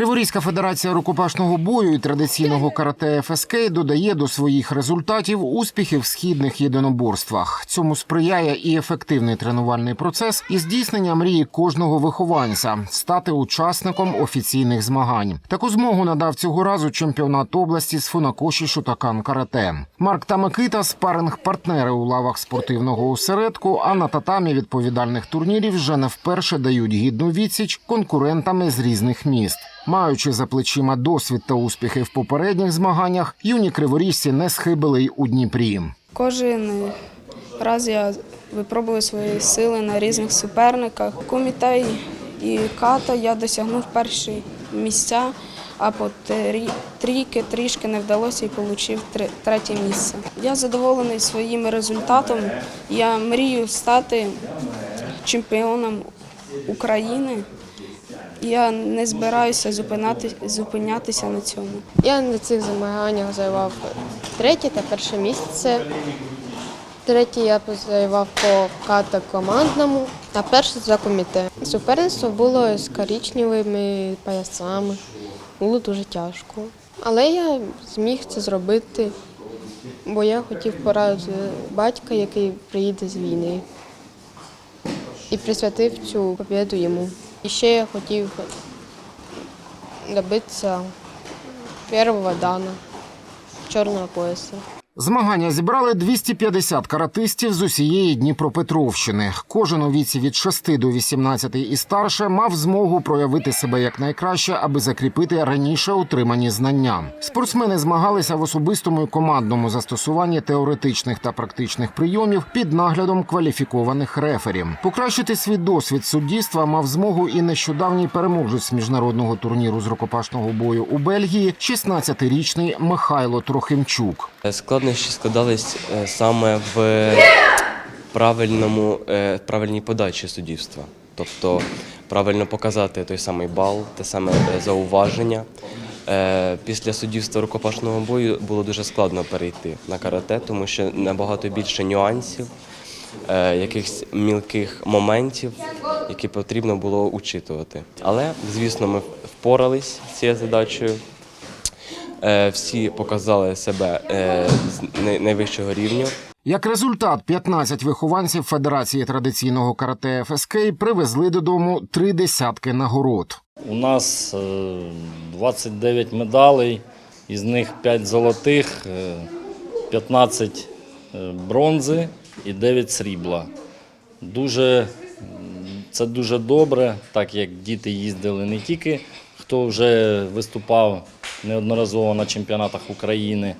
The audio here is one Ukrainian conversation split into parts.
Криворізька федерація рукопашного бою і традиційного карате ФСК додає до своїх результатів успіхи в східних єдиноборствах. Цьому сприяє і ефективний тренувальний процес, і здійснення мрії кожного вихованця стати учасником офіційних змагань. Таку змогу надав цього разу чемпіонат області з фунакоші Шутакан Карате. Марк та Микита спаринг партнери у лавах спортивного осередку. А на татамі відповідальних турнірів вже не вперше дають гідну відсіч конкурентами з різних міст. Маючи за плечима досвід та успіхи в попередніх змаганнях, юні криворіжці не схибили й у Дніпрі. Кожен раз я випробую свої сили на різних суперниках. Кумітей і ката я досягнув перші місця, а по трі- трійки трішки не вдалося і отримав третє місце. Я задоволений своїм результатом. Я мрію стати чемпіоном України. Я не збираюся зупинати, зупинятися на цьому. Я на цих змаганнях займав третє та перше місце. Третє я займав по ката командному, а перше за комітет. Суперництво було з коричневими поясами. Було дуже тяжко. Але я зміг це зробити, бо я хотів порадити батька, який приїде з війни. І присвятив цю побіду йому. І ще я хотів добитися першого дана чорного пояса. Змагання зібрали 250 каратистів з усієї Дніпропетровщини. Кожен у віці від 6 до 18 і старше мав змогу проявити себе якнайкраще, аби закріпити раніше отримані знання. Спортсмени змагалися в особистому і командному застосуванні теоретичних та практичних прийомів під наглядом кваліфікованих рефері. Покращити свій досвід суддівства мав змогу і нещодавній переможець міжнародного турніру з рукопашного бою у Бельгії, 16-річний Михайло Трохимчук. Складнощі складались е, саме в правильному, е, правильній подачі суддівства. Тобто правильно показати той самий бал, те саме е, зауваження. Після суддівства рукопашного бою було дуже складно перейти на карате, тому що набагато більше нюансів, якихось мілких моментів, які потрібно було учитувати. Але, звісно, ми впорались з цією задачею. Е, Всі показали себе е, з найвищого рівня. Як результат, 15 вихованців Федерації традиційного карате ФСК привезли додому три десятки нагород. У нас е, 29 медалей, із них 5 золотих, е, 15 е, бронзи і 9 срібла. Дуже, це дуже добре, так як діти їздили не тільки хто вже виступав неодноразово на чемпіонатах України,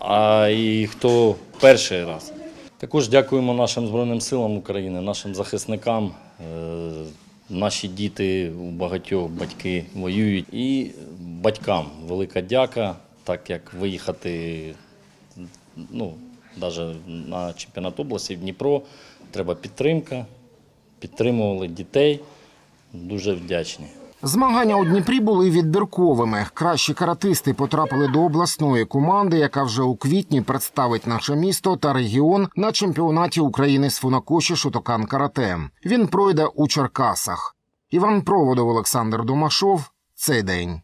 а і хто перший раз. Також дякуємо нашим Збройним силам України, нашим захисникам. Е, Наші діти у багатьох батьки воюють. І батькам велика дяка, так як виїхати ну, навіть на чемпіонат області в Дніпро, треба підтримка. Підтримували дітей. Дуже вдячні. Змагання у Дніпрі були відбірковими. Кращі каратисти потрапили до обласної команди, яка вже у квітні представить наше місто та регіон на чемпіонаті України з фунакоші Шутокан Карате. Він пройде у Черкасах. Іван Проводов, Олександр Домашов. Цей день.